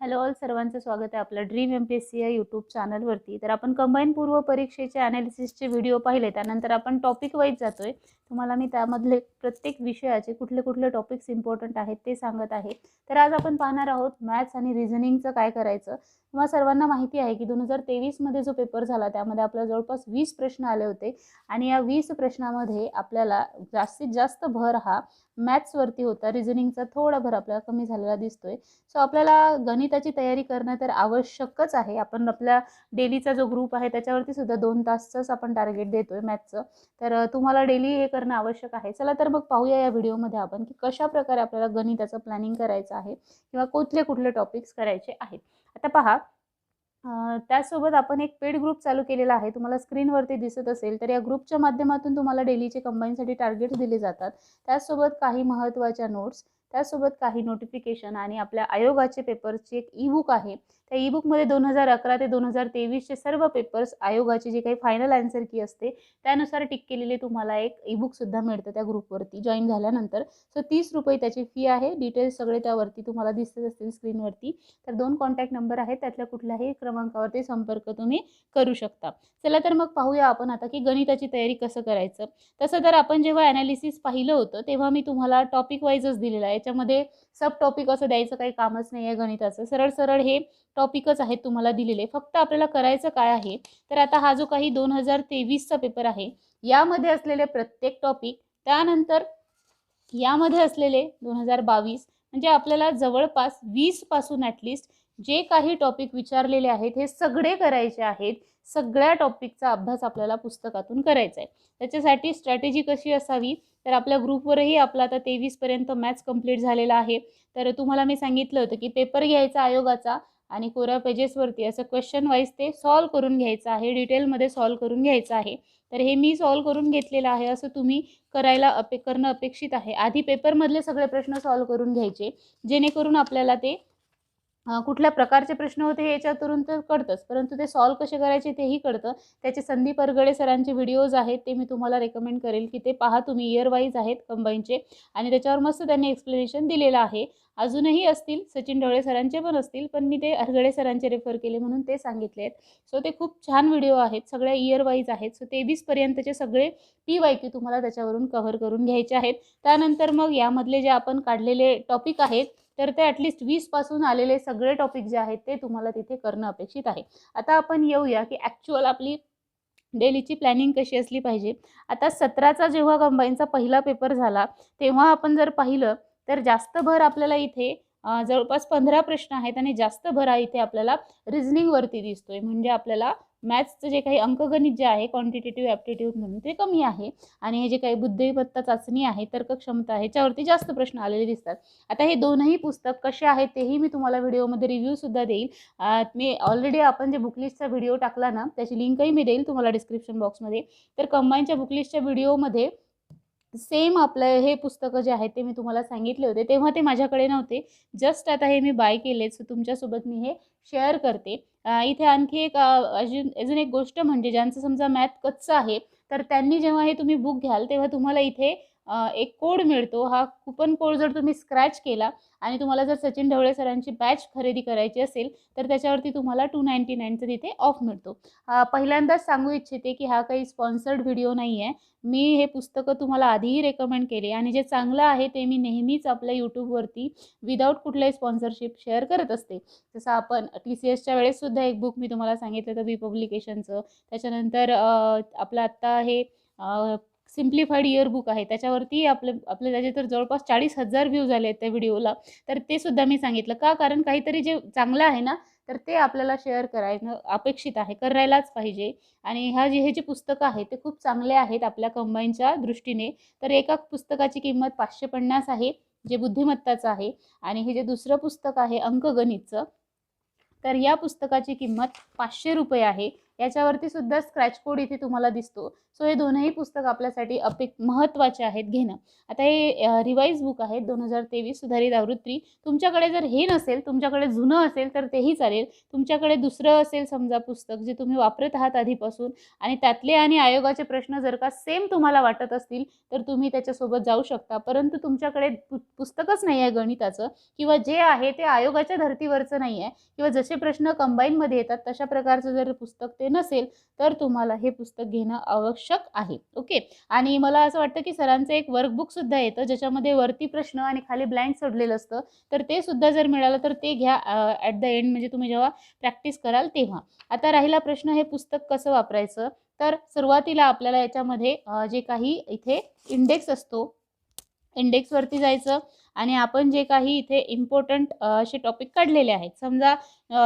Hello all सर्वांचं स्वागत आहे आपलं dream M P S C या यूट्यूब चॅनलवरती तर आपण कंबाईन पूर्व परीक्षेचे ॲनालिसिसचे व्हिडिओ पाहिले त्यानंतर आपण टॉपिक वाईज जातो आहे तुम्हाला मी त्यामधले प्रत्येक विषयाचे कुठले कुठले टॉपिक्स इम्पॉर्टंट आहेत ते सांगत आहे. तर आज आपण पाहणार आहोत मॅथ्स आणि रिझनिंगचं काय करायचं. तुम्हाला सर्वांना माहिती आहे की दोन हजार तेवीसमध्ये जो पेपर झाला त्यामध्ये आपल्या जवळपास वीस प्रश्न आले होते. आणि या वीस प्रश्नामध्ये आपल्याला जास्तीत जास्त भर हा मॅथ्सवरती होता. रिझनिंगचा थोडा भर आपल्याला कमी झालेला दिसतोय. सो आपल्याला गणिताची तयारी करणं तर आवश्यकच आहे. आपण आपल्या डेलीचा जो ग्रुप आहे त्याच्यावरती सुद्धा दोन तासचंच आपण टार्गेट देतोय मॅथ्सचं तर तुम्हाला डेली हे करणं आवश्यक आहे. चला तर मग पाहूया या व्हिडिओमध्ये आपण की कशा प्रकारे आपल्याला गणिताचं प्लॅनिंग करायचं आहे किंवा कुठले कुठले टॉपिक्स करायचे आहेत. आता पहा त्यासोबत आपण एक पेड ग्रुप चालू केलेला आहे. तुम्हाला स्क्रीनवरती दिसत असेल तर या ग्रुपच्या माध्यमातून तुम्हाला डेलीचे कंबाईनसाठी टार्गेट्स दिले जातात. त्याचसोबत काही महत्त्वाच्या नोट्स त्यासोबत काही नोटिफिकेशन आणि आपल्या आयोगाचे पेपरची एक ई बुक आहे. त्या ई बुकमध्ये दोन हजार अकरा ते दोन हजार तेवीसचे सर्व पेपर्स आयोगाचे जे काही फायनल आन्सर की असते त्यानुसार टिक केलेले तुम्हाला एक ई बुकसुद्धा मिळतं त्या ग्रुपवरती जॉईन झाल्यानंतर सो तीस रुपये त्याची फी आहे. डिटेल्स सगळे त्यावरती तुम्हाला दिसत असतील स्क्रीनवरती तर दोन कॉन्टॅक्ट नंबर आहेत. त्यातल्या कुठल्याही क्रमांकावरती संपर्क तुम्ही करू शकता. चला तर मग पाहूया आपण आता की गणिताची तयारी कसं करायचं. तसं तर आपण जेव्हा ॲनालिसिस पाहिलं होतं तेव्हा मी तुम्हाला टॉपिक वाईजच दिलेला आहे. याच्यामध्ये सब टॉपिक असं द्यायचं काही कामच नाही आहे गणिताचं. सरळ सरळ हे टॉपिकच आहेत तुम्हाला दिलेले. फक्त आपल्याला करायचं काय आहे? तर आता हा जो काही दोन हजार तेवीसचा पेपर आहे यामध्ये असलेले प्रत्येक टॉपिक त्यानंतर यामध्ये असलेले दोन हजार बावीस म्हणजे आपल्याला जवळपास वीसपासून ॲटलिस्ट जे काही टॉपिक विचारलेले आहेत हे सगळे करायचे आहेत. सगळ्या टॉपिकचा अभ्यास आपल्याला पुस्तकातून करायचा आहे. त्याच्यासाठी स्ट्रॅटेजी कशी असावी? तर आपल्या ग्रुपवरही आपला आता तेवीसपर्यंत मॅथ्स कंप्लीट झालेला आहे. तर तुम्हाला मी सांगितलं होतं की पेपर घ्यायचा आयोगाचा आणि कोरा पेजेसवरती असं क्वेश्चन वाईज ते सॉल्व करून घ्यायचं आहे. डिटेलमध्ये सॉल्व करून घ्यायचं आहे. तर हे मी सॉल्व करून घेतलेलं आहे असं तुम्ही करायला अपे करणं अपेक्षित आहे. आधी पेपरमधले सगळे प्रश्न सॉल्व करून घ्यायचे. जेणेकरून आपल्याला ते कुठल्या प्रकारचे प्रश्न होते हे याच्यातून तर कळतंच. परंतु ते सॉल्व कसे करायचे तेही कळतं. त्याचे संदीप अरगडे सरांचे व्हिडिओज आहेत ते मी तुम्हाला रेकमेंड करेल की ते पहा. तुम्ही इयर वाईज आहेत कंबाईनचे आणि त्याच्यावर मस्त त्यांनी एक्सप्लेनेशन दिलेलं आहे. अजूनही असतील सचिन ढवळे सरांचे पण असतील पण मी ते अरगडे सरांचे रेफर केले म्हणून ते सांगितले आहेत. सो ते खूप छान व्हिडिओ आहेत सगळ्या इयर वाईज आहेत सो तेवीसपर्यंतचे सगळे पी वाय क्यू तुम्हाला त्याच्यावरून कव्हर करून घ्यायचे आहेत. त्यानंतर मग यामधले जे आपण काढलेले टॉपिक आहेत तर ते ॲटलिस्ट वीसपासून आलेले सगळे टॉपिक जे आहेत ते तुम्हाला तिथे करणं अपेक्षित आहे. आता आपण येऊया की ॲक्च्युअल आपली डेलीची प्लॅनिंग कशी असली पाहिजे. आता सतराचा जेव्हा कंबाईनचा पहिला पेपर झाला तेव्हा आपण जर पाहिलं तर जास्त भर आपल्याला इथे जवळपास पंधरा प्रश्न आहेत आणि जास्त भर हा इथे आपल्याला रिझनिंगवरती दिसतोय. म्हणजे आपल्याला मॅथ्सचं जे काही अंकगणित जे आहे क्वांटिटेटिव्ह ॲप्टिट्यूड म्हणून ते कमी आहे. आणि हे जे काही बुद्धिमत्ता चाचणी आहे तर्कक्षमता आहे ह्याच्यावरती जास्त प्रश्न आलेले दिसतात. आता हे दोनही पुस्तक कसे आहेत तेही मी तुम्हाला व्हिडिओमध्ये रिव्ह्यूसुद्धा देईल. मी ऑलरेडी आपण जे बुकलिस्टचा व्हिडिओ टाकला ना त्याची लिंकही मी देईल तुम्हाला डिस्क्रिप्शन बॉक्समध्ये तर कंबाईनच्या बुकलिस्टच्या व्हिडिओमध्ये सेम आपलं हे पुस्तकं जे आहेत ते मी तुम्हाला सांगितले होते. तेव्हा ते माझ्याकडे नव्हते. जस्ट आता हे मी बाय केले सो तुमच्यासोबत मी हे शेअर करते. इथे आणखी एक अजून अजून एक गोष्ट म्हणजे ज्यांचं समजा मॅथ कच्चं आहे तर त्यांनी जेव्हा हे तुम्ही बुक घ्याल तेव्हा तुम्हाला इथे एक कोड मिळतो. हा कुपन कोड जर तुम्ही स्क्रॅच केला आणि तुम्हाला जर सचिन ढवळे सरांची बॅच खरेदी करायची असेल तर त्याच्यावरती तुम्हाला टू नाईंटी नाईनचं तिथे ऑफ मिळतो. पहिल्यांदाच सांगू इच्छिते की हा काही स्पॉन्सर्ड व्हिडिओ नाही आहे मी हे पुस्तकं तुम्हाला आधीही रेकमेंड केले आणि जे चांगलं आहे ते मी नेहमीच आपल्या यूट्यूबवरती विदाऊट कुठल्याही स्पॉन्सरशिप शेअर करत असते. जसं आपण टी सी एसच्या वेळेससुद्धा एक बुक मी तुम्हाला सांगितलं होतं बी पब्लिकेशनचं त्याच्यानंतर आपलं आत्ता हे सिम्प्लिफाईड इयरबुक आहे. त्याच्यावरती आपलं आपले त्याचे तर जवळपास चाळीस हजार व्ह्यूज आले आहेत त्या व्हिडिओला. तर ते सुद्धा मी सांगितलं. का? कारण काहीतरी जे चांगलं आहे ना तर ते आपल्याला शेअर करायचं अपेक्षित आहे करायलाच पाहिजे. आणि ह्या जे हे जे पुस्तकं आहेत ते खूप चांगले आहेत आपल्या कंबाईनच्या दृष्टीने. तर एका पुस्तकाची किंमत पाचशे पन्नास आहे जे बुद्धिमत्ताचं आहे. आणि हे जे दुसरं पुस्तक आहे अंकगणितचं. तर या पुस्तकाची किंमत पाचशे रुपये आहे. याच्यावरती सुद्धा स्क्रॅच कोड इथे तुम्हाला दिसतो. सो हे दोनही पुस्तक आपल्यासाठी अपेक महत्त्वाचे आहेत घेणं. आता हे रिवाईज बुक आहे दोन हजार तेवीस सुधारित आवृत्ती. तुमच्याकडे जर हे नसेल तुमच्याकडे जुनं असेल तर तेही चालेल. तुमच्याकडे दुसरं असेल समजा पुस्तक जे तुम्ही वापरत आहात आधीपासून आणि त्यातले आणि आयोगाचे प्रश्न जर का सेम तुम्हाला वाटत असतील तर तुम्ही त्याच्यासोबत जाऊ शकता. परंतु तुमच्याकडे पु पुस्तकच नाही आहे गणिताचं किंवा जे आहे ते आयोगाच्या धर्तीवरचं नाही आहे किंवा जसे प्रश्न कंबाईनमध्ये येतात तशा प्रकारचं जर पुस्तक ते नसेल तर तुम्हाला हे पुस्तक घेणं आवश्यक आहे. ओके? आणि मला असं वाटतं की सरांचं एक वर्कबुकसुद्धा येतं ज्याच्यामध्ये वरती प्रश्न आणि खाली ब्लँक सोडलेलं असतं. तर ते सुद्धा जर मिळालं तर ते घ्या ॲट द एंड म्हणजे तुम्ही जेव्हा प्रॅक्टिस कराल तेव्हा. आता राहिला प्रश्न हे पुस्तक कसं वापरायचं? तर सुरुवातीला आपल्याला याच्यामध्ये जे काही इथे इंडेक्स असतो इंडेक्सवरती जायचं आणि आपण जे काही इथे इम्पॉर्टंट असे टॉपिक काढलेले आहेत. समजा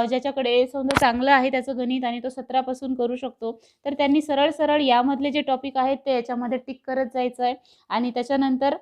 ज्याच्याकडे समजा चांगलं आहे त्याचं गणित आणि तो सतरापासून करू शकतो तर त्यांनी सरळ सरळ यामधले जे टॉपिक आहेत ते याच्यामध्ये टिक करत जायचं आहे आणि त्याच्यानंतर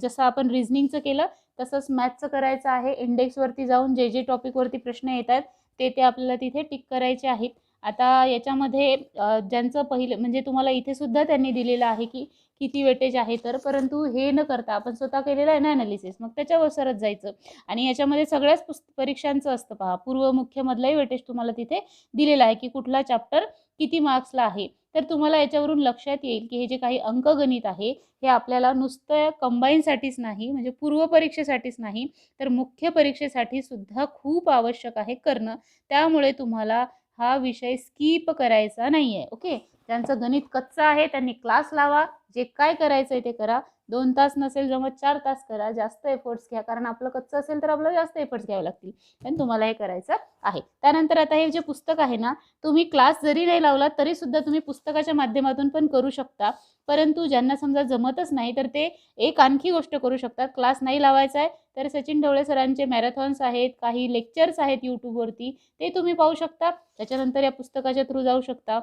जसं आपण रिझनिंगचं केलं तसंच मॅथचं करायचं आहे. इंडेक्सवरती जाऊन जे जे टॉपिकवरती प्रश्न येतात ते ते आपल्याला तिथे टिक करायचे आहेत. आता याच्यामध्ये ज्यांचं पहिलं म्हणजे तुम्हाला इथे सुद्धा त्यांनी दिलेलं आहे की किती वेटेज आहे तर परंतु हे न करता आपण स्वतः केलेलं आहे ना अनालिसिस मग त्याच्यावर सरच जायचं. आणि याच्यामध्ये सगळ्याच पुस्त परीक्षांचं असतं पहा. पूर्व मुख्यमधलाही वेटेज तुम्हाला तिथे दिलेला आहे की कुठला चॅप्टर किती मार्क्सला आहे. तर तुम्हाला याच्यावरून लक्षात येईल की हे जे काही अंकगणित आहे हे आपल्याला नुसतं कंबाईनसाठीच नाही म्हणजे पूर्व परीक्षेसाठीच नाही तर मुख्य परीक्षेसाठी सुद्धा खूप आवश्यक आहे करणं. त्यामुळे तुम्हाला हा विषय स्किप करायचा नाही आहे ओके? ज्यांचं गणित कच्चं आहे त्यांनी क्लास लावा. जे काय करायचं आहे ते करा. दोन तास नसेल जमत चार तास करा. जास्त एफर्ट्स घ्या. कारण आपलं कच्चं असेल तर आपल्याला जास्त एफर्ट्स घ्यावे लागतील. पण तुम्हाला हे करायचं आहे. त्यानंतर आता हे जे पुस्तक आहे ना तुम्ही क्लास जरी नाही लावला तरी सुद्धा तुम्ही पुस्तकाच्या माध्यमातून पण करू शकता. परंतु ज्यांना समजा जमतच नाही तर ते एक आणखी गोष्ट करू शकतात. क्लास नाही लावायचा आहे तर सचिन ढवळे सरांचे मॅरेथॉन्स आहेत काही लेक्चर्स आहेत यूट्यूबवरती ते तुम्ही पाहू शकता. त्याच्यानंतर या पुस्तकाच्या थ्रू जाऊ शकता.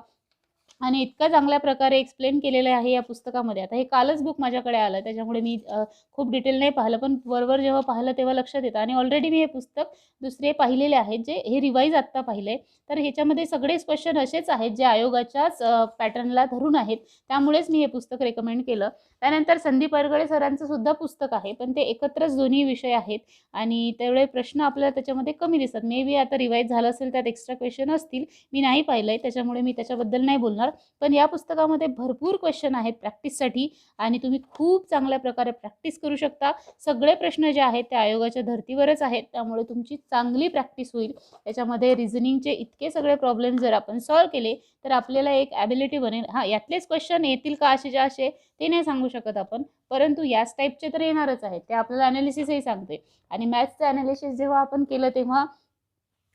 आणि इतका चांगल्या प्रकारे एक्सप्लेन केलेलं आहे या पुस्तकामध्ये. आता हे कालच बुक माझ्याकडे आलं त्याच्यामुळे मी खूप डिटेल नाही पाहिलं पण वरवर जेव्हा पाहिलं तेव्हा लक्षात येतं. आणि ऑलरेडी मी हे पुस्तक दुसरे पाहिलेले आहेत जे हे रिवाईज आत्ता पाहिले. तर ह्याच्यामध्ये सगळेच क्वेश्चन असेच आहेत जे आयोगाच्याच पॅटर्नला धरून आहेत. त्यामुळेच मी हे पुस्तक रेकमेंड केलं. त्यानंतर संदीप अरगळे सरांचं सुद्धा पुस्तक आहे पण ते एकत्रच दोन्ही विषय आहेत. आणि तेवढे प्रश्न आपल्याला त्याच्यामध्ये कमी दिसतात. मे बी आता रिवाईज झालं असेल त्यात एक्स्ट्रा क्वेश्चन असतील. मी नाही पाहिलं आहे त्याच्यामुळे मी त्याच्याबद्दल नाही बोलणार. पण या पुस्तकामध्ये भरपूर क्वेश्चन आहेत प्रॅक्टिससाठी आणि तुम्ही खूप चांगल्या प्रकारे प्रॅक्टिस करू शकता. सगळे प्रश्न जे आहेत ते आयोगाच्या धर्तीवरच आहेत. त्यामुळे तुमची चांगली प्रॅक्टिस होईल. त्याच्यामध्ये रिझनिंगचे इतके सगळे प्रॉब्लेम जर आपण सॉल्व केले तर आपल्याला एक ॲबिलिटी बनेल. हां यातलेच क्वेश्चन येतील का असे जे असे ते नाही सांगू शकत आपण. परंतु याच टाईपचे तर येणारच आहेत. ते आपल्याला ॲनालिसिसही सांगते आणि मॅथ्सचं ॲनालिसिस जेव्हा आपण केलं तेव्हा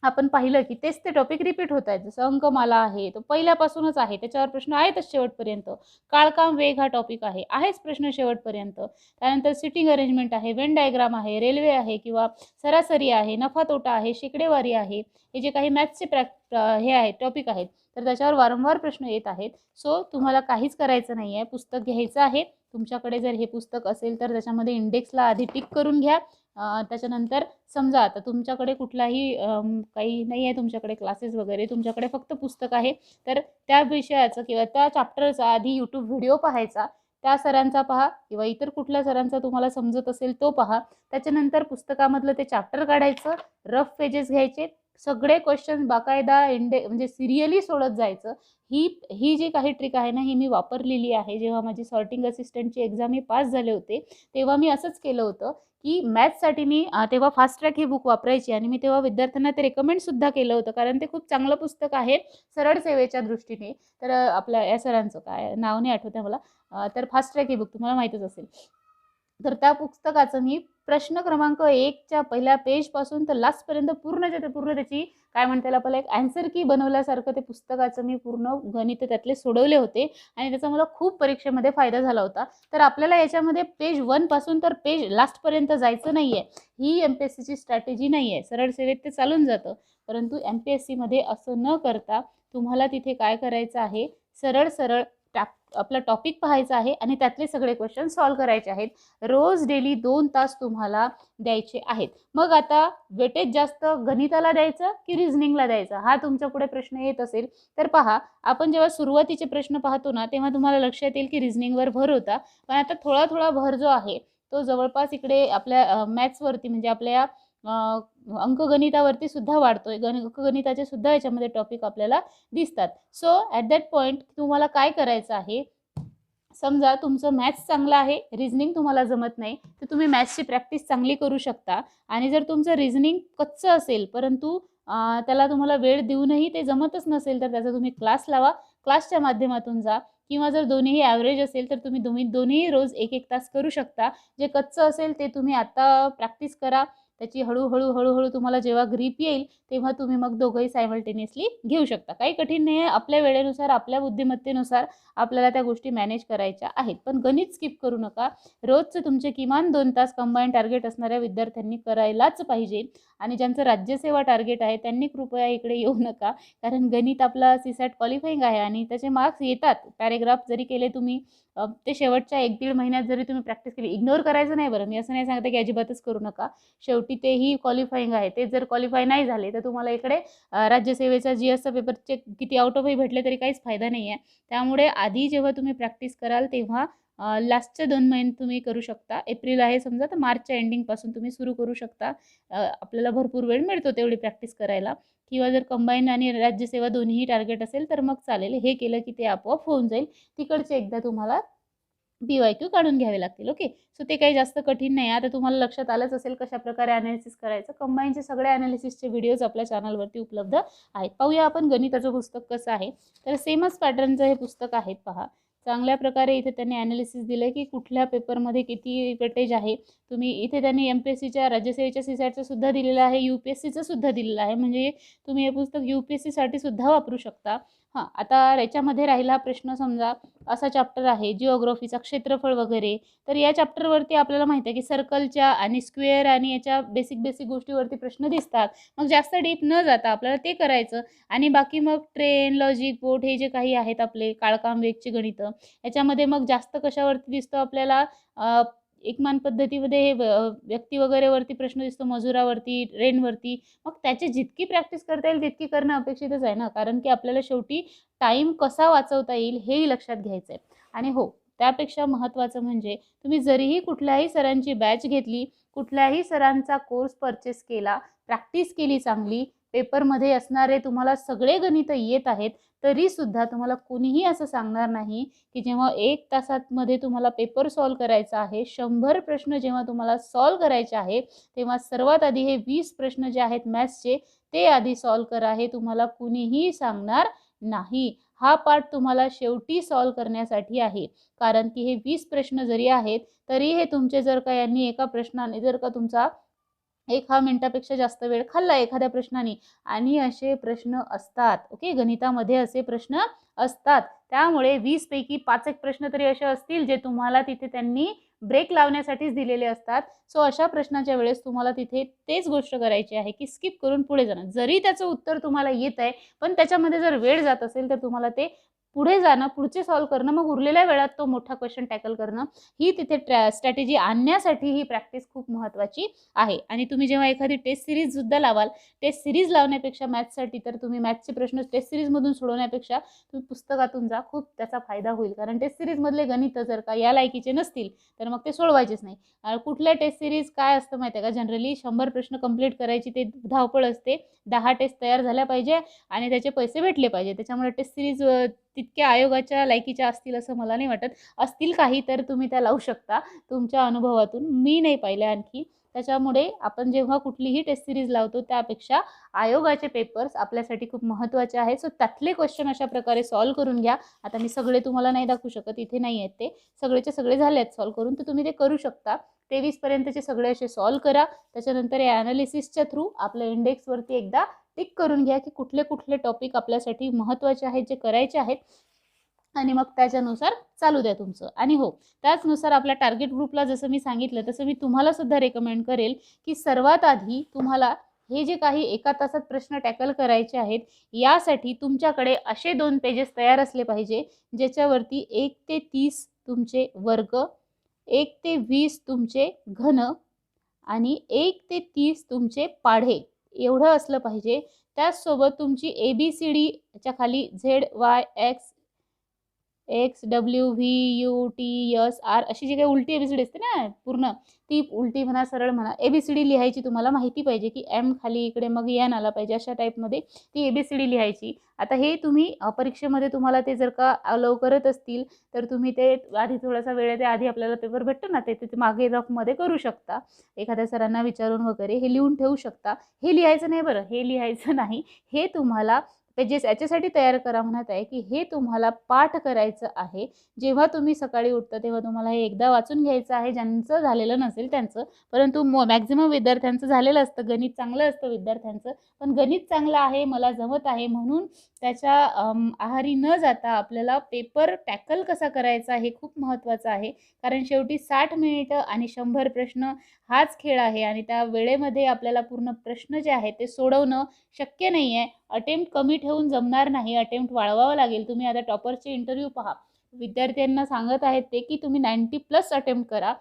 आपण पाहिलं की तेच ते टॉपिक रिपीट होत आहेत. जसं अंकमाला आहे तो पहिल्यापासूनच आहे त्याच्यावर प्रश्न आहेतच शेवटपर्यंत. काळकाम वेग हा टॉपिक आहे आहेच प्रश्न शेवटपर्यंत. त्यानंतर सिटिंग अरेंजमेंट आहे वेन डायग्राम आहे रेल्वे आहे किंवा सरासरी आहे नफा तोटा आहे शेकडेवारी आहे हे जे काही मॅथ्सचे प्रॅक्ट हे आहेत टॉपिक आहेत तर त्याच्यावर वारंवार प्रश्न येत आहेत. सो तुम्हाला काहीच करायचं नाही आहे पुस्तक घ्यायचं आहे. तुमच्याकडे जर हे पुस्तक असेल तर त्याच्यामध्ये इंडेक्सला आधी टिक करून घ्या. त्याच्यानंतर समजा आता तुमच्याकडे कुठलाही काही नाही आहे तुमच्याकडे क्लासेस वगैरे तुमच्याकडे फक्त पुस्तक आहे तर त्या विषयाचं किंवा त्या चॅप्टरचा आधी यूट्यूब व्हिडिओ पाहायचा त्या सरांचा पहा किंवा इतर कुठल्या सरांचा तुम्हाला समजत असेल तो पहा. त्याच्यानंतर पुस्तकामधलं ते चॅप्टर काढायचं रफ पेजेस घ्यायचे सगळे क्वेश्चन बाकायदा इंडे म्हणजे सिरियली सोडत जायचं. ही ही जी काही ट्रिक आहे ना ही मी वापरलेली आहे. जेव्हा माझी सॉर्टिंग असिस्टंटची एक्झाम मी पास झाले होते तेव्हा मी असंच केलं होतं की मॅथ्ससाठी मी तेव्हा फास्ट ट्रॅक ही बुक वापरायची आणि मी तेव्हा विद्यार्थ्यांना ते रेकमेंडसुद्धा केलं होतं. कारण ते खूप चांगलं पुस्तक आहे सरळ सेवेच्या दृष्टीने. तर आपल्या या सरांचं काय नाव नाही आठवतं मला. तर फास्ट ट्रॅक ही बुक तुम्हाला माहीतच असेल. तर त्या पुस्तकाचं मी प्रश्न क्रमांक एकच्या पहिल्या पेजपासून तर लास्टपर्यंत पूर्णच्या ते पूर्ण त्याची काय म्हणता येईल आपल्याला एक अँसर की बनवल्यासारखं ते पुस्तकाचं मी पूर्ण गणित त्यातले सोडवले होते. आणि त्याचा मला खूप परीक्षेमध्ये फायदा झाला होता. तर आपल्याला याच्यामध्ये पेज वनपासून तर पेज लास्टपर्यंत जायचं नाही आहे ही एम पी एस सीची स्ट्रॅटेजी नाही आहे सरळ सेवेत ते चालून जातं. परंतु एम पी एस सीमध्ये असं न करता तुम्हाला तिथे काय करायचं आहे? सरळ सरळ आपला टॉपिक पाहायचा आहे आणि त्यातले सगळे क्वेश्चन सॉल्व करायचे आहेत. रोज डेली दोन तास तुम्हाला द्यायचे आहेत. मग आता वेटेज जास्त गणिताला द्यायचं की रिझनिंगला द्यायचं? हा तुमच्यापुढे प्रश्न येत असेल. तर पहा आपण जेव्हा सुरुवातीचे प्रश्न पाहतो ना तेव्हा तुम्हाला लक्षात येईल की रिझनिंगवर भर होता. पण आता थोडा थोडा भर जो आहे तो जवळपास इकडे आपल्या मॅथ्सवरती म्हणजे आपल्या अंकगणितावरती सुद्धा वाढतोय. गण अंकगणिताचे सुद्धा याच्यामध्ये टॉपिक आपल्याला दिसतात. सो ॲट दॅट पॉईंट तुम्हाला काय करायचं आहे? समजा तुमचं मॅथ्स चांगलं आहे रिझनिंग तुम्हाला जमत नाही तर तुम्ही मॅथ्सची प्रॅक्टिस चांगली करू शकता. आणि जर तुमचं रिझनिंग कच्चं असेल परंतु त्याला तुम्हाला वेळ देऊनही ते जमतच नसेल तर त्याचा तुम्ही क्लास लावा. क्लासच्या माध्यमातून जा. किंवा जर दोन्हीही ॲव्हरेज असेल तर तुम्ही दोन्ही दोन्ही रोज एक एक तास करू शकता. जे कच्चं असेल ते तुम्ही आत्ता प्रॅक्टिस करा. त्याची हळूहळू हळूहळू तुम्हाला जेव्हा ग्रीप येईल तेव्हा तुम्ही मग दोघंही सायमल्टेनियसली घेऊ शकता. काही कठीण नाही आहे आपल्या वेळेनुसार आपल्या बुद्धिमत्तेनुसार आपल्याला त्या गोष्टी मॅनेज करायच्या आहेत. पण गणित स्किप करू नका. रोजचे तुमचे किमान दोन तास कंबाईन टार्गेट असणाऱ्या विद्यार्थ्यांनी करायलाच पाहिजे. आणि ज्यांचं राज्यसेवा टार्गेट आहे त्यांनी कृपया इकडे येऊ नका. कारण गणित आपला सीसॅट क्वालिफाईंग आहे आणि त्याचे मार्क्स येतात. पॅरेग्राफ जरी केले तुम्ही ते शेवटच्या एक दीड महिन्यात जरी तुम्ही प्रॅक्टिस केली इग्नोर करायचं नाही बरं. मी असं नाही सांगते की अजिबातच करू नका. शेवटी तेही क्वालिफाईंग आहे. ते जर क्वालिफाय नाही झाले तर तुम्हाला इकडे राज्यसेवेचा जी एसचा पेपरचे किती आउट ऑफही भेटले तरी काहीच फायदा नाही आहे त्यामुळे आधी जेव्हा तुम्ही प्रॅक्टिस कराल तेव्हा लास्टचे दोन महिने तुम्ही करू शकता. एप्रिल आहे समजा तर मार्चच्या एंडिंगपासून तुम्ही सुरू करू शकता. आपल्याला भरपूर वेळ मिळतो तेवढी प्रॅक्टिस करायला. किंवा जर कंबाईन आणि राज्यसेवा दोन्हीही टार्गेट असेल तर मग चालेल. हे केलं की ते आपोआप होऊन जाईल. तिकडचे एकदा तुम्हाला बी वाय क्यू काढून घ्यावे लागतील ओके सो ते काही जास्त कठीण नाही. आता तुम्हाला लक्षात आलंच असेल कशा प्रकारे अनालिसिस करायचं कंबाईनचे सगळे अनालिसिसचे व्हिडिओज आपल्या चॅनलवरती उपलब्ध आहेत. पाहूया आपण गणिताचं पुस्तक कसं आहे. तर सेमच पॅटर्नचं हे पुस्तक आहेत पहा. चांगल्या प्रकारे इथे त्यांनी ॲनालिसिस दिलं की कुठल्या पेपरमध्ये किती वेटेज आहे. तुम्ही इथे त्यांनी एम पी एस सीच्या राज्यसेवेच्या सीसॅटचं सुद्धा दिलेलं आहे यू पी एस सीचं सुद्धा दिलेलं आहे. म्हणजे तुम्ही हे पुस्तक यू पी एस सीसाठी सुद्धा वापरू शकता. हां आता याच्यामध्ये राहिला प्रश्न समजा असा चॅप्टर आहे जिओग्राफीचा क्षेत्रफळ वगैरे तर या चॅप्टरवरती आपल्याला माहिती आहे की सर्कलच्या आणि स्क्वेअर आणि याच्या बेसिक बेसिक गोष्टीवरती प्रश्न दिसतात. मग जास्त डीप न जाता आपल्याला ते करायचं आणि बाकी मग ट्रेन लॉजिक बोट हे जे काही आहेत आपले काळकाम वेगचे गणितं याच्यामध्ये मग जास्त कशावरती दिसतं आपल्याला? एकमान पद्धतीमध्ये हे व्यक्ती वगैरेवरती प्रश्न दिसतो मजुरावरती रेनवरती मग त्याची जितकी प्रॅक्टिस करता येईल तितकी करणं अपेक्षितच आहे ना? कारण की आपल्याला शेवटी टाईम कसा वाचवता येईल हेही लक्षात घ्यायचं आहे. आणि हो त्यापेक्षा महत्त्वाचं म्हणजे तुम्ही जरीही कुठल्याही सरांची बॅच घेतली कुठल्याही सरांचा कोर्स परचेस केला प्रॅक्टिस केली चांगली पेपरमध्ये असणारे तुम्हाला सगळे गणितं येत आहेत तरीसुद्धा तुम्हाला कुणीही असं सांगणार नाही की जेव्हा एक तासातमध्ये तुम्हाला पेपर सॉल्व करायचा आहे शंभर प्रश्न जेव्हा तुम्हाला सॉल्व करायचे आहे तेव्हा सर्वात आधी हे वीस प्रश्न जे आहेत मॅथ्सचे ते आधी सॉल्व करा हे तुम्हाला कुणीही सांगणार नाही. हा पाठ तुम्हाला शेवटी सॉल्व करण्यासाठी आहे. कारण की हे वीस प्रश्न जरी आहेत तरी हे तुमचे जर का यांनी एका प्रश्नाने जर का तुमचा एक हा मिनिटापेक्षा जास्त वेळ खाल्ला एखाद्या प्रश्नाने. आणि असे प्रश्न असतात ओके? गणितामध्ये असे प्रश्न असतात. त्यामुळे वीसपैकी पाच एक प्रश्न तरी असे असतील जे तुम्हाला तिथे त्यांनी ब्रेक लावण्यासाठीच दिलेले असतात. सो अशा प्रश्नाच्या वेळेस तुम्हाला तिथे तेच गोष्ट करायची आहे की स्किप करून पुढे जाणं. जरी त्याचं उत्तर तुम्हाला येत आहे पण त्याच्यामध्ये जर वेळ जात असेल तर तुम्हाला ते पुढे जाणं पुढचे सॉल्व करणं मग उरलेल्या वेळात तो मोठा क्वेश्चन टॅकल करणं ही तिथे ट्रॅ स्ट्रॅटेजी आणण्यासाठी ही प्रॅक्टिस खूप महत्त्वाची आहे. आणि तुम्ही जेव्हा एखादी टेस्ट सिरीजसुद्धा लावाल टेस्ट सिरीज लावण्यापेक्षा मॅथ्ससाठी तर तुम्ही मॅथ्सचे प्रश्न टेस्ट सिरीजमधून सोडवण्यापेक्षा तुम्ही पुस्तकातून जा खूप त्याचा फायदा होईल. कारण टेस्ट सिरीजमधले गणित जर का या लायकीचे नसतील तर मग ते सोडवायचेच नाही. कुठल्या टेस्ट सिरीज काय असतं माहिती आहे का? जनरली शंभर प्रश्न कंप्लीट करायची ते धावपळ असते. दहा टेस्ट तयार झाल्या पाहिजे आणि त्याचे पैसे भेटले पाहिजे. त्याच्यामुळे टेस्ट सिरीज तितक्या आयोगाच्या लायकीच्या असतील असं मला नाही वाटत. असतील काही तर तुम्ही त्या लावू शकता. तुमच्या अनुभवातून मी नाही पाहिल्या आणखी. त्याच्यामुळे आपण जेव्हा कुठलीही टेस्ट सिरीज लावतो त्यापेक्षा आयोगाचे पेपर्स आपल्यासाठी खूप महत्त्वाचे आहेत. सो त्यातले क्वेश्चन अशा प्रकारे सॉल्व करून घ्या. आता मी सगळे तुम्हाला नाही दाखवू शकत इथे नाही आहेत ते. सगळेचे सगळे झाले आहेत सॉल्व करून तर तुम्ही ते करू शकता. तेवीसपर्यंतचे सगळे असे सॉल्व करा. त्याच्यानंतर या ॲनालिसिसच्या थ्रू आपल्या इंडेक्सवरती एकदा टिक करून घ्या की कुठले कुठले टॉपिक आपल्यासाठी महत्त्वाचे आहेत जे करायचे आहेत. आणि मग त्याच्यानुसार चालू द्या तुमचं. आणि हो त्याचनुसार आपल्या टार्गेट ग्रुपला जसं मी सांगितलं तसं मी तुम्हाला सुद्धा रेकमेंड करेल की सर्वात आधी तुम्हाला हे जे काही एका तासात प्रश्न टॅकल करायचे आहेत यासाठी तुमच्याकडे असे दोन पेजेस तयार असले पाहिजे ज्याच्यावरती एक ते तीस तुमचे वर्ग एक ते वीस तुमचे घन आणि एक ते तीस तुमचे पाढे. एवढं असलं पाहिजे. त्याचसोबत तुमची ए बी सी डीच्या खाली Z Y X X W V U T S R अशी जी काही उलटी ए बी सी डी असते ना पूर्ण ती उलटी म्हणा सरळ म्हणा ए बी सी डी लिहायची तुम्हाला माहिती पाहिजे की एम खाली इकडे मग एन आला पाहिजे अशा टाईपमध्ये ती ए बी सी डी लिहायची. आता हे तुम्ही परीक्षेमध्ये तुम्हाला ते जर का अलाव करत असतील तर तुम्ही ते आधी थोडासा वेळ ते आधी आपल्याला पेपर भेटतो ना ते ते मागे रफमध्ये करू शकता. एखाद्या सरांना विचारून वगैरे हे लिहून ठेवू शकता. हे लिहायचं नाही बरं हे लिहायचं नाही. हे तुम्हाला पेजेस याच्यासाठी तयार करा म्हणत आहे की हे तुम्हाला पाठ करायचं आहे. जेव्हा तुम्ही सकाळी उठता तेव्हा तुम्हाला हे एकदा वाचून घ्यायचं आहे. ज्यांचं झालेलं नसेल त्यांचं परंतु मॅक्झिमम विद्यार्थ्यांचं झालेलं असतं. गणित चांगलं असतं विद्यार्थ्यांचं. पण गणित चांगलं आहे मला जमत आहे म्हणून त्याच्या आहारी न जाता आपल्याला पेपर टॅकल कसा करायचा हे खूप महत्त्वाचं आहे. कारण शेवटी साठ मिनिटं आणि शंभर प्रश्न हाच खेळ आहे आणि त्या वेळेमध्ये आपल्याला पूर्ण प्रश्न जे आहेत ते सोडवणं शक्य नाही आहे. अटेम्प्ट कमी ठेवून जमणार नाही. अटेम्प्ट वाळवावं लागेल. तुम्ही आता टॉपरचे इंटरव्ह्यू पहा. विद्यार्थ्यांना सांगत आहेत ते की तुम्ही नाईंटी प्लस अटेम्प्ट करा.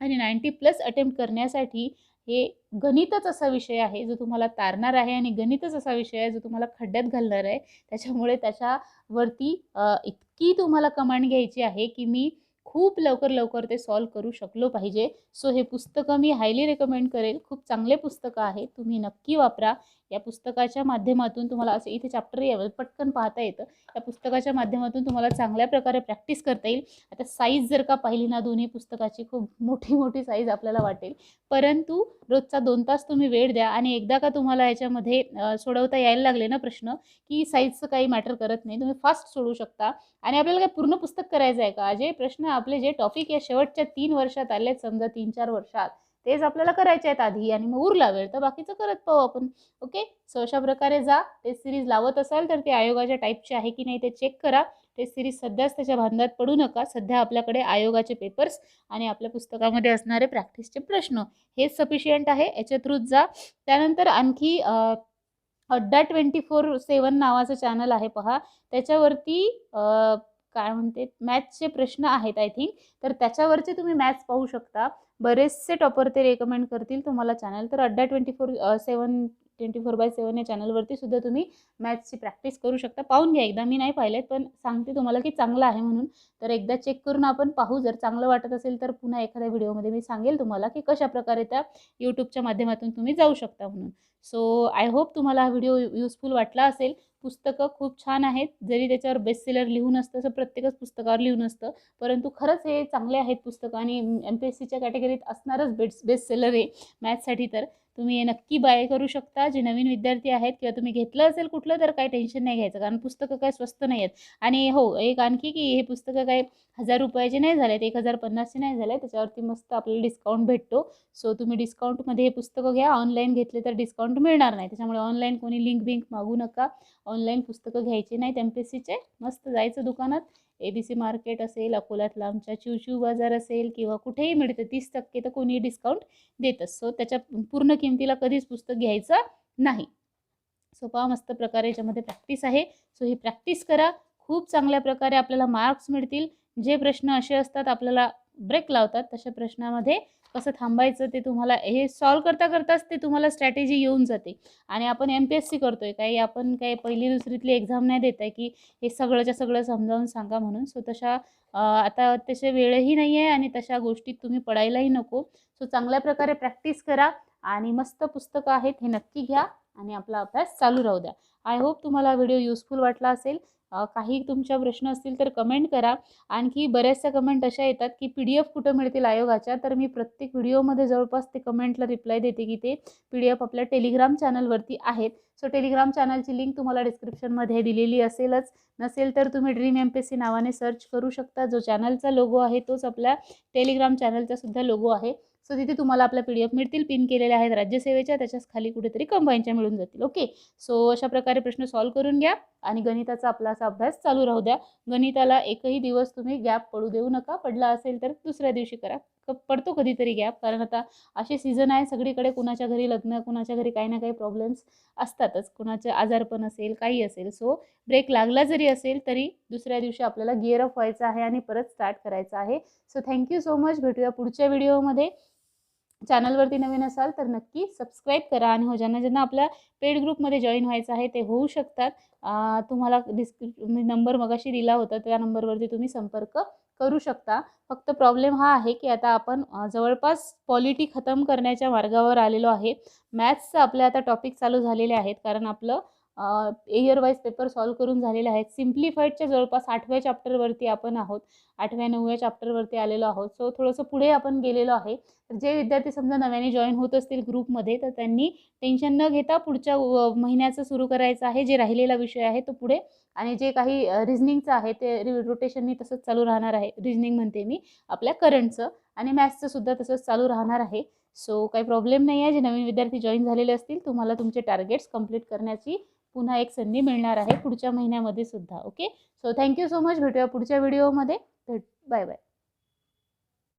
आणि नाईंटी प्लस अटेम्प्ट करण्यासाठी हे गणितच असा विषय आहे जो तुम्हाला तारणार आहे आणि गणितच असा विषय आहे जो तुम्हाला खड्ड्यात घालणार आहे. त्याच्यामुळे त्याच्यावरती इतकी तुम्हाला कमांड घ्यायची आहे की मी खूप लवकर लवकर ते सॉल्व करू शकलो पाहिजे. सो हे पुस्तकं मी हायली रेकमेंड करेल. खूप चांगले पुस्तकं आहे तुम्ही नक्की वापरा. या पुस्तकाच्या माध्यमातून तुम्हाला असं इथे चॅप्टर यावं पटकन पाहता येतं. या पुस्तकाच्या माध्यमातून तुम्हाला चांगल्या प्रकारे प्रॅक्टिस करता येईल. आता साईज जर का पाहिली ना दोन्ही पुस्तकाची खूप मोठी मोठी साईज आपल्याला वाटेल. परंतु रोजचा दोन तास तुम्ही वेळ द्या आणि एकदा का तुम्हाला याच्यामध्ये सोडवता यायला लागले ना प्रश्न की साईजचं काही मॅटर करत नाही. तुम्ही फास्ट सोडवू शकता. आणि आपल्याला काय पूर्ण पुस्तक करायचं आहे का? जे प्रश्न आपले जे टॉपिक या शेवटच्या तीन वर्षात आले समजा तीन चार वर्षात तेच आपल्याला करायचे आहेत आधी आणि मग उरला वेळ तर बाकीचं करत पाहू आपण. ओके सो अशा प्रकारे जा टेस्ट सिरीज लावत असाल तर ते आयोगाच्या टाईपचे आहे की नाही ते चेक करा. टेस्ट सिरीज सध्याच त्याच्या भांड्यात पडू नका. सध्या आपल्याकडे आयोगाचे पेपर्स आणि आपल्या पुस्तकामध्ये असणारे प्रॅक्टिसचे प्रश्न. हेच सफिशियंट आहे याच्या थ्रूच जा. त्यानंतर आणखी अड्डा ट्वेंटी फोर सेवन नावाचं चॅनल आहे पहा. त्याच्यावरती काय म्हणते मॅथ्सचे प्रश्न आहेत आय थिंक तर त्याच्यावरचे तुम्ही मॅथ्स पाहू शकता. बरेचसे टॉपर ते रेकमेंड करतील तुम्हाला चॅनल तर Adda twenty four seven twenty four by seven या चॅनलवरती सुद्धा तुम्ही मॅथ्सची प्रॅक्टिस करू शकता. पाहून घ्या. एकदा मी नाही पाहिलेत पण सांगते तुम्हाला की चांगलं आहे म्हणून. तर एकदा चेक करून आपण पाहू. जर चांगलं वाटत असेल तर पुन्हा एखाद्या व्हिडिओमध्ये मी सांगेल तुम्हाला की कशा प्रकारे त्या यूट्यूबच्या माध्यमातून तुम्ही जाऊ शकता म्हणून. सो आय होप तुम्हाला हा व्हिडिओ युजफुल वाटला असेल. पुस्तकं खूप छान आहेत. जरी त्याच्यावर बेस्टसेलर लिहून असतं असं प्रत्येकच पुस्तकावर लिहून असतं. परंतु खरंच हे चांगले आहेत पुस्तकं आणि एम पी एस सीच्या कॅटेगरीत असणारच बेस्ट बेस्टसेलर आहे मॅथ्ससाठी तर. तुम्ही हे नक्की बाय करू शकता. जे नवीन विद्यार्थी आहेत किंवा तुम्ही घेतलं असेल कुठलं तर काही टेन्शन नाही घ्यायचं. कारण पुस्तकं काय स्वस्त नाही आहेत. आणि हो एक आणखी की हे पुस्तकं काय हजार रुपयाचे नाही झाले आहेत एक हजार पन्नासचे नाही झाले त्याच्यावरती मस्त आपल्याला डिस्काउंट भेटतो. सो तुम्ही डिस्काउंटमध्ये हे पुस्तकं घ्या. ऑनलाईन घेतले तर डिस्काउंट मिळणार नाही. त्याच्यामुळे ऑनलाईन कोणी लिंक बिंक मागू नका. ऑनलाईन पुस्तकं घ्यायची नाहीत एम पी एस सीचे मस्त जायचं दुकानात. ए बी सी मार्केट असेल अकोल्यातला आमच्या चिवचिव बाजार असेल किंवा कुठेही मिळतं तीस टक्के तर कोणी डिस्काउंट देतच. सो त्याच्या पूर्ण किमतीला कधीच पुस्तक घ्यायचं नाही. सो पहा मस्त प्रकारे याच्यामध्ये प्रॅक्टिस आहे. सो ही प्रॅक्टिस करा. खूप चांगल्या प्रकारे आपल्याला मार्क्स मिळतील. जे प्रश्न असे असतात आपल्याला ब्रेक लावतात. तशा प्रश्नामध्ये कसं थांबायचं ते तुम्हाला हे सॉल्व करता करताच ते तुम्हाला स्ट्रॅटेजी येऊन जाते. आणि आपण एम पी एस सी करतो आहे काही आपण काही पहिली दुसरीतली एक्झाम नाही देत आहे की हे सगळंच्या सगळं समजावून सांगा म्हणून. सो तशा आता तसे वेळही नाही आहे आणि तशा गोष्टीत तुम्ही पडायलाही नको. सो चांगल्या प्रकारे प्रॅक्टिस करा आणि मस्त पुस्तकं आहेत हे नक्की घ्या आणि आपला अभ्यास चालू राहू द्या. आय होप तुम्हाला व्हिडिओ युजफुल वाटला असेल. काही तुमच्या प्रश्न असतील तर कमेंट करा. आणखी बऱ्याचशा कमेंट अशा येतात की पी डी एफ कुठं मिळतील आयोगाच्या? तर मी प्रत्येक व्हिडिओमध्ये जवळपास ते कमेंटला रिप्लाय देते की ते पी डी एफ आपल्या टेलिग्राम चॅनलवरती आहेत सो टेलिग्राम चॅनलची लिंक तुम्हाला डिस्क्रिप्शनमध्ये दिलेली असेलच. नसेल तर तुम्ही dream M P S C नावाने सर्च करू शकता. जो चॅनलचा लोगो आहे तोच आपल्या टेलिग्राम चॅनलचा सुद्धा लोगो आहे. सो तिथे तुम्हाला आपल्या पी डी एफ मिळतील. पिन केलेल्या आहेत राज्यसेवेच्या. त्याच्याच खाली कुठेतरी कंबाईनच्या मिळून जातील. ओके सो अशा प्रकारे प्रश्न सॉल्व करून घ्या आणि गणिताचा आपला असा अभ्यास चालू राहू द्या. गणिताला एकही दिवस तुम्ही गॅप पडू देऊ नका. पडला असेल तर दुसऱ्या दिवशी करा. क- पडतो कधीतरी गॅप कारण आता असे सीझन आहे. सगळीकडे कुणाच्या घरी लग्न कुणाच्या घरी काही ना काही प्रॉब्लेम्स असतातच. कुणाचे आजारपण असेल काही असेल. सो ब्रेक लागला जरी असेल तरी दुसऱ्या दिवशी आपल्याला गिअर अप व्हायचं आहे आणि परत स्टार्ट करायचं आहे. सो थँक्यू सो मच भेटूया पुढच्या व्हिडिओमध्ये चॅनलवरती नवीन असाल तर नक्की सबस्क्राईब करा आणि हो ज्यांना ज्यांना आपल्या पेड ग्रुपमध्ये जॉईन व्हायचं आहे ते होऊ शकतात. तुम्हाला डिस्क्रिप मी म्हणजे नंबर मगाशी दिला होता त्या नंबरवरती तुम्ही संपर्क करू शकता. फक्त प्रॉब्लेम हा आहे की आता आपण जवळपास पॉलिटी खतम करण्याच्या मार्गावर आलेलो आहे. मॅथ्सचं आपले आता टॉपिक चालू झालेले आहेत कारण आपलं इयर वाईज पेपर सॉल्व करून झालेले आहेत. सिम्प्लिफाईडच्या जवळपास आठव्या चॅप्टरवरती आपण आहोत. आठव्या नवव्या चॅप्टरवरती आलेलो आहोत. सो थोडंसं पुढे आपण गेलेलो आहे. तर जे विद्यार्थी समजा नव्याने जॉईन होत असतील ग्रुपमध्ये तर त्यांनी टेन्शन न घेता पुढच्या महिन्याचं सुरू करायचं आहे. जे राहिलेला विषय आहे तो पुढे. आणि जे काही रिझनिंगचं आहे ते रोटेशननी तसंच चालू राहणार आहे. रिझनिंग म्हणते मी आपल्या करंटचं आणि मॅथ्सचं सुद्धा तसंच चालू राहणार आहे. सो काही प्रॉब्लेम नाही आहे. जे नवीन विद्यार्थी जॉईन झालेले असतील तुम्हाला तुमचे टार्गेट्स कंप्लीट करण्याची पुन्हा एक संधी मिळणार आहे पुढच्या महिन्यामध्ये सुद्धा. Okay so thank you so much भेटूया पुढच्या व्हिडिओमध्ये भेट बाय बाय